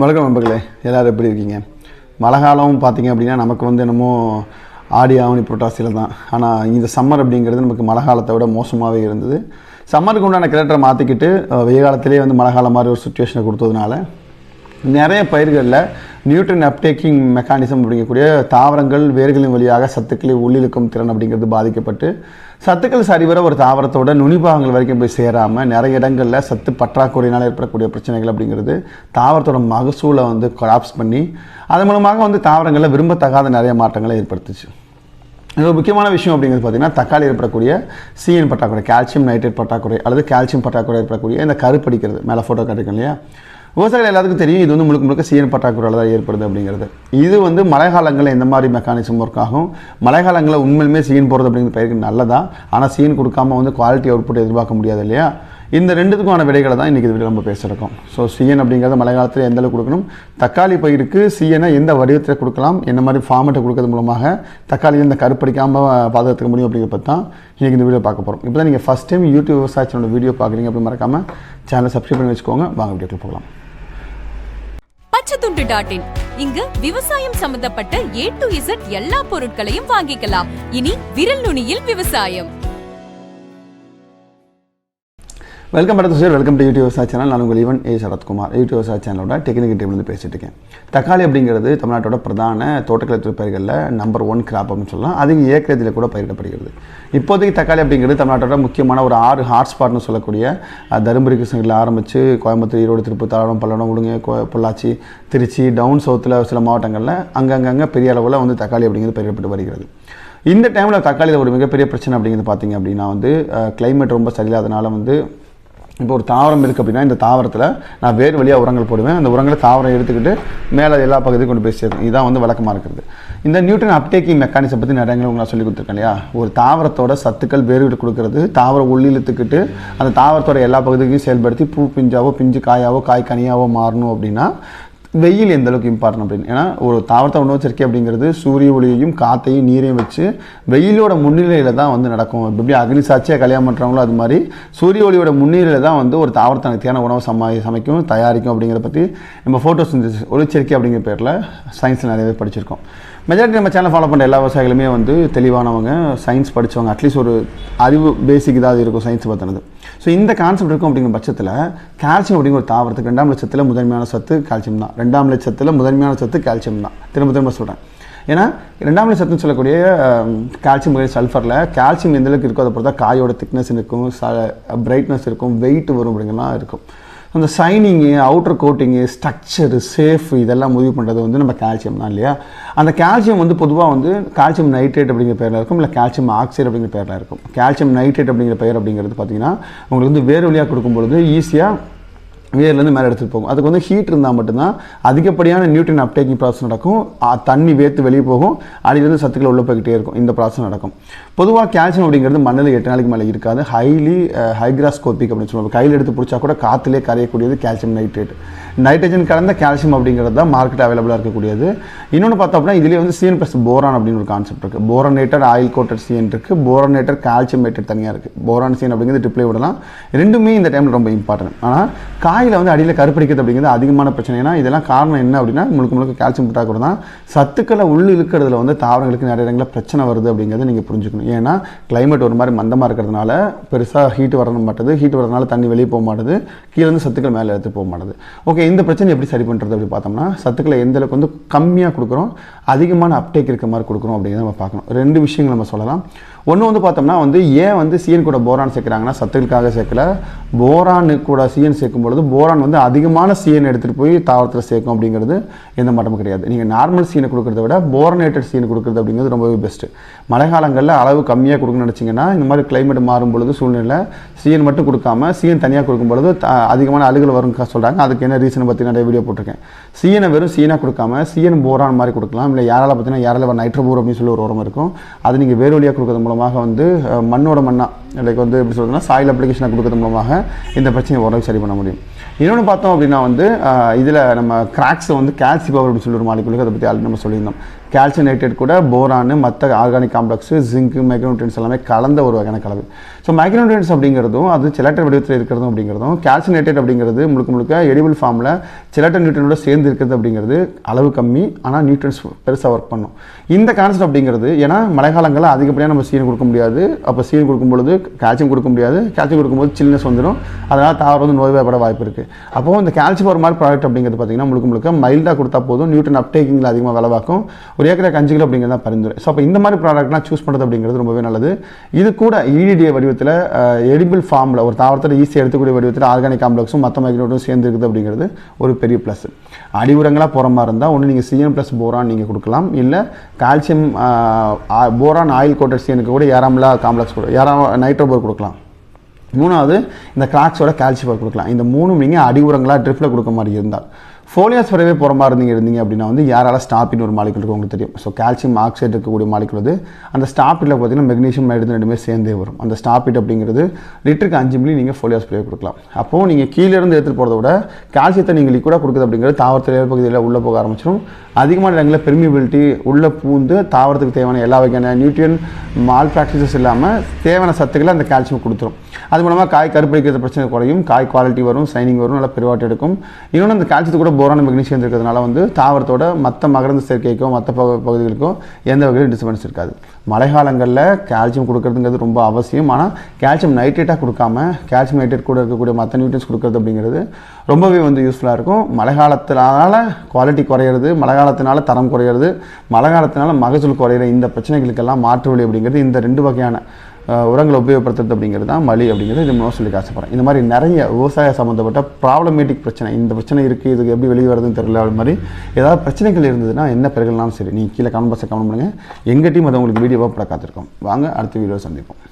வணக்கம் நண்பர்களே எல்லோரும் எப்படி இருக்கீங்க? மழை காலம் பார்த்தீங்க அப்படின்னா நமக்கு வந்து என்னமோ ஆடி ஆவணி புரட்டாசியில் தான். ஆனால் இந்த சம்மர் அப்படிங்கிறது நமக்கு மழை காலத்தை விட மோசமாகவே இருந்தது. சம்மருக்கு உண்டான கிரேட்டரை மாற்றிக்கிட்டு வெய்ய காலத்திலே வந்து மழை காலம் மாதிரி ஒரு சுச்சுவேஷனை கொடுத்ததுனால நிறைய பயிர்களில் நியூட்ரன் அப்டேக்கிங் மெக்கானிசம் அப்படிங்கக்கூடிய தாவரங்கள் வேர்களின் வழியாக சத்துக்களை உள்ளிழுக்கும் திறன் அப்படிங்கிறது பாதிக்கப்பட்டு சத்துக்கள் சரிவர ஒரு தாவரத்தோட நுனிபாகங்கள் வரைக்கும் போய் சேராமல் நிறைய இடங்களில் சத்து பற்றாக்குறையினால் ஏற்படக்கூடிய பிரச்சனைகள் அப்படிங்கிறது தாவரத்தோட மகசூலை வந்து கொலாப்ஸ் பண்ணி அதன் மூலமாக வந்து தாவரங்களில் விரும்பத்தகாத நிறைய மாற்றங்களை ஏற்படுத்துச்சு. இது ஒரு முக்கியமான விஷயம் அப்படிங்கிறது பார்த்தீங்கன்னா தக்காளி ஏற்படக்கூடிய சிஎன் பற்றாக்குறை கால்சியம் நைட்ரேட் பற்றாக்குறை அல்லது கால்சியம் பற்றாக்குறை ஏற்படக்கூடிய இந்த கருப்படிக்கிறது மேலே ஃபோட்டோ காட்டிருக்கோம் இல்லையா? விவசாயிகள் எல்லாத்துக்கும் தெரியும் இது வந்து முழுக்க முழுக்க சிஎன் பற்றாக்குறையில் தான் ஏற்படுது அப்படிங்கிறது. இது வந்து மழை காலங்களில் எந்த மாதிரி மெக்கானிசம் ஒர்க் ஆகும். மழை காலங்களில் உண்மையிலுமே சீன் போகிறது அப்படிங்கிற பயிருக்கு நல்லதா? ஆனால் சீன் கொடுக்காம வந்து குவாலிட்டி அவுட்புட் எதிர்பார்க்க முடியாது இல்லையா? இந்த ரெண்டுத்துக்குமான விடைகளை தான் இன்றைக்கி வீடியோ நம்ம பேசியிருக்கோம் ஸோ சிஎன் அப்படிங்கிறத மழை காலத்தில் எந்த அளவு கொடுக்கணும்? தக்காளி பயிருக்கு சிஎனை எந்த வடிவத்தில் கொடுக்கலாம்? என்ன மாதிரி ஃபார்மெட்டை கொடுக்கறது மூலமாக தக்காளி இந்த கருப்படிக்காமல் பாதுகாத்துக்க முடியும் அப்படிங்கிறப்ப பற்றி தான் இன்றைக்கி இந்த வீடியோ பார்க்க போகிறோம் இப்போ தான் நீங்கள் ஃபஸ்ட் டைம் யூடியூப் விவசாயத்தினோட வீடியோ பார்க்குறீங்க அப்படின்னு மறக்காமல் சேனலை சப்ஸ்கிரைப் பண்ணி வச்சுக்கோங்க. வாங்க வீடியோக்கு போகலாம். பச்சைத்துண்டு டாட் இன் இங்கு விவசாயம் சம்பந்தப்பட்ட ஏ டு இசட் எல்லா பொருட்களையும் வாங்கிக்கலாம். இனி விரல் நுனியில் விவசாயம். வெல்கம் படத்து சார் வெல்கம் டு யூடியூப் விவசாய சேனல் நான் உங்கள் ஈவன் ஏ சரத்குமார். யூடியூப் விவசாய சேனலோட டெக்னிக்கல் டீம்லேருந்து பேசிட்டு இருக்கேன். தக்காளி அப்படிங்கிறது தமிழ்நாட்டோட பிரதான தோட்டக்கலை பயிர்களில் நம்பர் ஒன் கிராப் அப்படின்னு சொல்லலாம். அது ஏக்கரத்தில் கூட பயிரிடப்படுகிறது. இப்போதைக்கு தக்காளி அப்படிங்கிறது தமிழ்நாட்டோட முக்கியமான ஒரு ஆறு ஹாட்ஸ்பாட்னு சொல்லக்கூடிய தருமபுரி கிருஷ்ணகிரியில் ஆரம்பித்து கோயம்புத்தூர் ஈரோடு திருப்பூர் தாராளம் பல்லடம் உடுங்க பொள்ளாச்சி திருச்சி டவுன் சவுத்தில் சில மாவட்டங்களில் அங்கங்கங்கே பெரிய அளவில் வந்து தக்காளி அப்படிங்கிறது பயிரிடப்பட்டு வருகிறது. இந்த டைமில் தக்காளியில் ஒரு மிகப்பெரிய பிரச்சனை அப்படிங்கிறது பார்த்தீங்க அப்படின்னா வந்து கிளைமேட் ரொம்ப சரியில்லாதனால வந்து இப்போ ஒரு தாவரம் இருக்குது அப்படின்னா இந்த தாவரத்தில் நான் வேறு வழியாக உரங்கள் போடுவேன். அந்த உரங்களை தாவரம் எடுத்துக்கிட்டு மேலே எல்லா பகுதியும் கொண்டு போய் சேர்க்கும் இதுதான் வந்து வழக்கமாக இருக்கிறது. இந்த நியூட்ரன் அப்டேக்கிங் மெக்கானிசம் பற்றி நிறைய உங்களுக்கு நான் சொல்லி கொடுத்துருக்கேன் இல்லையா? ஒரு தாவரத்தோட சத்துக்கள் வேறுவிட்டு கொடுக்கறது. தாவரம் உள்ளிழுத்துக்கிட்டு அந்த தாவரத்தோட எல்லா பகுதிக்கும் செயல்படுத்தி பூ பிஞ்சாவோ பிஞ்சு காயாவோ காய் கனியாவோ மாறணும் அப்படின்னா வெயில் எந்த அளவுக்கு இம்பார்ட்டன் அப்படின்னு? ஏன்னா ஒரு தாவரத்தை உணவு சேர்க்கை அப்படிங்கிறது சூரிய ஒளியையும் காற்றையும் நீரையும் வச்சு வெயிலோட முன்னிலையில் தான் வந்து நடக்கும். எப்படி அக்னி சாட்சியாக கல்யாணம் பண்ணுறாங்களோ அது மாதிரி சூரிய ஒளியோட முன்னிலையில் தான் வந்து ஒரு தாவரத்தை தேவையான உணவு சமா சமைக்கும் தயாரிக்கும் அப்படிங்கிறத பற்றி நம்ம ஃபோட்டோஸ் ஒளிச்சேர்க்கை அப்படிங்கிற பேரில் சயின்ஸில் நிறையவே படிச்சிருக்கோம். மெஜாரிட்டி நம்ம சேனல் ஃபாலோ பண்ணுற எல்லா விவசாயிகளுமே வந்து தெளிவானவங்க சயின்ஸ் படித்தவங்க அட்லீஸ்ட் ஒரு அறிவு பேசிக் இதாக இருக்கும் சயின்ஸ் பற்றினது ஸோ இந்த கான்செப்ட் இருக்கும் அப்படிங்கிற பட்சத்தில் கால்சியம் அப்படிங்கிற ஒரு தாவரத்துக்கு ரெண்டாம் லட்சத்தில் முதன்மையான சத்து கால்சியம் தான். ரெண்டாம் லட்சத்தில் முதன்மையான சத்து கால்சியம் தான். திரும்ப திரும்ப சொல்கிறேன் ஏன்னா ரெண்டாம் நிலை சத்துன்னு சொல்லக்கூடிய கால்சியம் சல்ஃபரில் கால்சியம் எந்தளவுக்கு இருக்கோ அதை பொறுத்தா காயோட திக்னஸ் இருக்கும் ச பிரைட்னஸ் இருக்கும் வெயிட் வரும் அப்படிங்கலாம் இருக்கும். அந்த shining outer coating structure safe இதெல்லாம் முடிவு பண்ணுறது வந்து நம்ம கால்சியம் தான் இல்லையா? அந்த கால்சியம் வந்து பொதுவாக வந்து கால்சியம் நைட்ரேட் அப்படிங்கிற பேரில் இருக்கும் இல்லை கால்சியம் ஆக்சைடு அப்படிங்கிற பேரில் இருக்கும். கால்சியம் நைட்ரேட் அப்படிங்கிற பெயர் அப்படிங்கிறது பார்த்தீங்கன்னா உங்களுக்கு வந்து வேறு வழியாக கொடுக்கும் பொழுது ஈஸியாக வேர்லேருந்து மேலே எடுத்துகிட்டு போகும். அதுக்கு வந்து ஹீட் இருந்தால் மட்டும்தான் அதிகப்படியான நியூட்ரியன் அப்டேக்கிங் ப்ராசஸ் நடக்கும். தண்ணி வேர்த்து வெளியே போகும். அடியிலிருந்து சத்துக்கள் உள்ளே போய்கிட்டே இருக்கும். இந்த ப்ராசஸ் நடக்கும். பொதுவாக கால்சியம் அப்படிங்கிறது மண்ணில் எட்டு நாளைக்கு மேலே இருக்காது. ஹைலி ஹைக்ராஸ்கோபிக் அப்படின்னு சொல்லுவாங்க. கையில் எடுத்து பிடிச்சா கூட காற்றுலேயே கரையக்கூடியது கால்சியம் நைட்ரேட் நைட்ரஜன் கலந்த கால்சியம் அப்படிங்கிறது தான் மார்க்கெட் அவைலபிளாக இருக்கக்கூடியது. இன்னொன்று பார்த்தோம் அப்படின்னா இதுலேயே வந்து சிஎன் ப்ளஸ் போரான் அப்படின்னு ஒரு கான்செப்ட் இருக்குது போரனேட்டட் ஆயில் கோட்டட் சிஎன் இருக்குது போரனேட்டட் கால்சியம் மேட்டட் தனியாக இருக்குது போரான் சிஎன் அப்படிங்கிறது ட்ரிப்ளே விடலாம். ரெண்டுமே இந்த டைமில் ரொம்ப இம்பார்ட்டன்ட் ஆனால் காயில் வந்து அடியில் கருப்படிக்கிறது அப்படிங்கிறது அதிகமான பிரச்சனை. ஏன்னா இதெல்லாம் காரணம் என்ன அப்படின்னா முழுக்க முழுக்க கால்சியம் பற்றாக்குறை தான். சத்துக்களை உள்ள இழுக்கிறதுல வந்து தாவரங்களுக்கு நிறைய இடங்களில் பிரச்சனை வருது அப்படிங்கிறத நீங்கள் புரிஞ்சுக்கணும். ஏன்னா கிளைமேட் ஒரு மாதிரி மந்தமாக இருக்கிறதுனால பெருசாக ஹீட் வர மாட்டேது. ஹீட் வரதுனால தண்ணி வெளியே போக மாட்டேது. கீழே இருந்து சத்துக்கள் மேலே எடுத்து போக மாட்டேது. ஓகே இந்த பிரச்சனை எப்படி சரி பண்ணுறது அப்படி பார்த்தோம்னா சத்துக்களை எந்த அளவுக்கு வந்து கம்மியாக கொடுக்குறோம் அதிகமான அப்டேக் இருக்க மாதிரி கொடுக்குறோம் அப்படிங்கிறத நம்ம பார்க்கணும். ரெண்டு விஷயங்கள் நம்ம சொல்லலாம். ஒன்று வந்து பார்த்தோம்னா வந்து ஏன் வந்து சிஎன் கூட போரான் சேர்க்குறாங்கன்னா சத்துக்களுக்காக சேர்க்கல. போரான் கூட சிஎன் சேர்க்கும் பொழுது போரான் வந்து அதிகமான சிஎன் எடுத்துகிட்டு போய் தாவரத்தில் சேர்க்கும் அப்படிங்கிறது எந்த மாற்றமும் கிடையாது. நீங்கள் நார்மல் சீனை கொடுக்கறத விட போரனேட்டட் சீன் கொடுக்குறது அப்படிங்கிறது ரொம்பவே பெஸ்ட்டு மழை காலங்களில் அளவு கம்மியாக கொடுக்கணும்னு நினச்சிங்கன்னா இந்த மாதிரி கிளைமேட் மாறும் பொழுது சூழ்நிலை சிஎன் மட்டும் கொடுக்காம சிஎன் தனியாக கொடுக்கும் பொழுது அதிகமான அழுகல் வரும் சொல்கிறாங்க அதுக்கு என்ன ரீசனை பற்றி நிறைய வீடியோ போட்டிருக்கேன். சிஎனை வெறும் சீனாக கொடுக்காம சிஎன் போரான் மாதிரி கொடுக்கலாம். இல்லை யாரால் பார்த்தீங்கன்னா யாரால நைட்ரோபோர் அப்படின்னு சொல்லி ஒரு உரம் இருக்கும். அது நீங்கள் வேறு வழியாக கொடுக்கறது மூலமாக வந்து மண்ணோட மண்ணாக லைக் வந்து எப்படி சொல்றதுன்னா சாயில் அப்ளிகேஷனை கொடுக்கறது மூலமாக இந்த பிரச்சனையை ஓரளவு சரி பண்ண முடியும். இன்னொன்று பார்த்தோம் அப்படின்னா வந்து இதில் நம்ம கிராக்ஸை வந்து கால்சி பவர் அப்படின்னு சொல்லி ஒரு மாலிகுலுக்கு அதை பற்றி ஆல்ரெடி நம்ம சொல்லியிருந்தோம். கால்சியனேட்டட் கூட போரானு மற்ற ஆர்கானிக் காம்ப்ளெக்ஸு ஜிங்க் மைக்ரோநியூட்ரியன்ஸ் எல்லாமே கலந்த ஒரு வகையான கலவை. ஸோ மைக்ரோநியூட்ரியன்ஸ் அப்படிங்கிறதும் அது சிலட்டர் வடிவத்தில் இருக்கிறதும் அப்படிங்கிறதும் கால்சியனேட்டட் அப்படிங்கிறது முழுக்க முழுக்க எடிபிள் ஃபார்மில் சிலட்டர் நியூட்ரியனோட சேர்ந்து இருக்கிறது அப்படிங்கிறது அளவு கம்மி ஆனால் நியூட்ரியன்ஸ் பெருசாக ஒர்க் பண்ணும். இந்த கான்செப்ட் அப்படிங்கிறது ஏன்னா மழைக்காலங்களில் அதிகப்படியாக நம்ம சீன் கொடுக்க முடியாது. அப்போ சீன் கொடுக்கும் பொழுது கால்சியம் கொடுக்க முடியாது. கால்சியம் கொடுக்கும்போது சில்னஸ் வந்துடும் அதனால் தாவரம் வந்து நோய்வாய்ப்பட வாய்ப்பு இருக்குது அப்போது இந்த கால்சியம் ஒரு மாதிரி ப்ராடக்ட் அப்படிங்கிறது பார்த்தீங்கன்னா முழுக்க முழுக்க மைல்டாக கொடுத்தா போதும். நியூட்ரன் அப்டேக்கிங்கில் அதிகமாக விளவாக்கும். ஒரு ஏக்கருக்கு அஞ்சு கிலோ அப்படிங்கிறது தான் பரிந்துரை. ஸோ அப்போ இந்த மாதிரி ப்ராடக்ட்லாம் சூஸ் பண்ணுறது அப்படிங்கிறது ரொம்பவே நல்லது. இது கூட இடிடிஏ வடிவத்தில் எடிபிள் ஃபார்மில் ஒரு தாவரத்தில் ஈஸியாக எடுத்துக்கூடிய வடிவத்தில் ஆர்கானிக் காம்ப்ளெக்ஸும் மற்ற மைக்ரோட்டும் சேர்ந்து இருக்குது அப்படிங்கிறது ஒரு பெரிய ப்ளஸ் அடி உரங்களாக போகிற மாதிரி இருந்தால் ஒன்று நீங்கள் சிஎன் ப்ளஸ் போரான் நீங்கள் கொடுக்கலாம். இல்லை கால்சியம் போரான் ஆயில் கோட்டட் சிஎனுக்கு கூட ஏராமலா காம்ப்ளெக்ஸ் கூட ஏரா நைட்ரோபோர் கொடுக்கலாம். மூணாவது இந்த கிராக்ஸோட கால்சியம் கொடுக்கலாம். இந்த மூணும் நீங்கள் அடி உரங்களாக ட்ரிப்பில் கொடுக்க மாதிரி இருந்தால் ஃபோலியாஸ் வரவே போகிற மாதிரி இருந்தீங்க இருந்தீங்க அப்படின்னா வந்து யாரால ஸ்டாப்பின் ஒரு மாலிகுல் இருக்கு உங்களுக்கு தெரியும். ஸோ கால்சியம் ஆக்சைடு இருக்கக்கூடிய மாலிகுல் வந்து அந்த ஸ்டாப்பிட்டில் பார்த்தீங்கன்னா மெக்னீஷியம் எடுத்து ரெண்டுமே சேர்ந்தே வரும். அந்த ஸ்டாப்பிட் அப்படிங்கிறது லிட்டருக்கு அஞ்சு மில்லி நீங்கள் ஃபோலியாஸ் ஸ்ப்ரே கொடுக்கலாம். அப்போது நீங்கள் கீழே இருந்து எடுத்துகிட்டு போகிறத விட கால்சியத்தை நீங்கள் லிக்விடாக கொடுக்குது அப்படிங்கிறது தாவரத்தில் பகுதியில் உள்ளே போக ஆரம்பிச்சிடும் அதிகமான இடங்களில் பெர்மிபிலிட்டி உள்ளே பூந்து தாவரத்துக்கு தேவையான எல்லா வகையான நியூட்ரியன் மால் ப்ராக்டிசஸ் இல்லாமல் தேவையான சத்துக்களை அந்த கால்சியம் கொடுத்துரும். அது மூலமாக காய் கருப்படிக்கிற பிரச்சனை குறையும் காய் குவாலிட்டி வரும் சைனிங் வரும் நல்லா பெருவாட்டு எடுக்கும். இன்னொன்று அந்த கால்சியத்தை கூட போரான மெக்னீஷியம் இருக்கிறதுனால வந்து தாவரத்தோட மற்ற மகரந்த சேர்க்கைக்கும் மற்ற பகு- எந்த வகையிலும் டிஸ்டர்பன்ஸ் இருக்காது. மழைக்காலங்களில் கால்சியம் கொடுக்கறதுங்கிறது ரொம்ப அவசியம். ஆனால் கால்சியம் நைட்ரேட்டாக கொடுக்காம கால்சியம் நைட்ரேட் கூட இருக்கக்கூடிய மற்ற நியூட்ரியன்ஸ் கொடுக்கறது அப்படிங்கிறது ரொம்பவே வந்து யூஸ்ஃபுல்லாக இருக்கும். மழை காலத்தினால குவாலிட்டி குறையிறது மழை காலத்தினால தரம் குறையிறது மழை காலத்தினால மகசூல் குறையிற இந்த பிரச்சனைகளுக்கெல்லாம் மாற்று வழி அப்படிங்கிறது இந்த ரெண்டு வகையான உரங்களை உபயோகப்படுத்துறது அப்படிங்கிறது தான் மலி அப்படிங்கிறது இது மூலம் சொல்லி ஆசைப்படுறேன் இந்த மாதிரி நிறைய விவசாய சம்மந்தப்பட்ட ப்ராப்ளமேட்டிக் பிரச்சனை இந்த பிரச்சனை இருக்குது இதுக்கு எப்படி வெளியே வருதுன்னு தெரியல அது மாதிரி ஏதாவது பிரச்சனைகள் இருந்ததுன்னா என்ன பிறகுனாலும் சரி நீங்கள் கீழே கமெண்ட் பஸ்ஸை கமெண்ட் பண்ணுங்கள் எங்கள் டீம் அதை உங்களுக்கு வீடியோவாக பட காத்திருக்கோம். வாங்க அடுத்த வீடியோ சந்திப்போம்.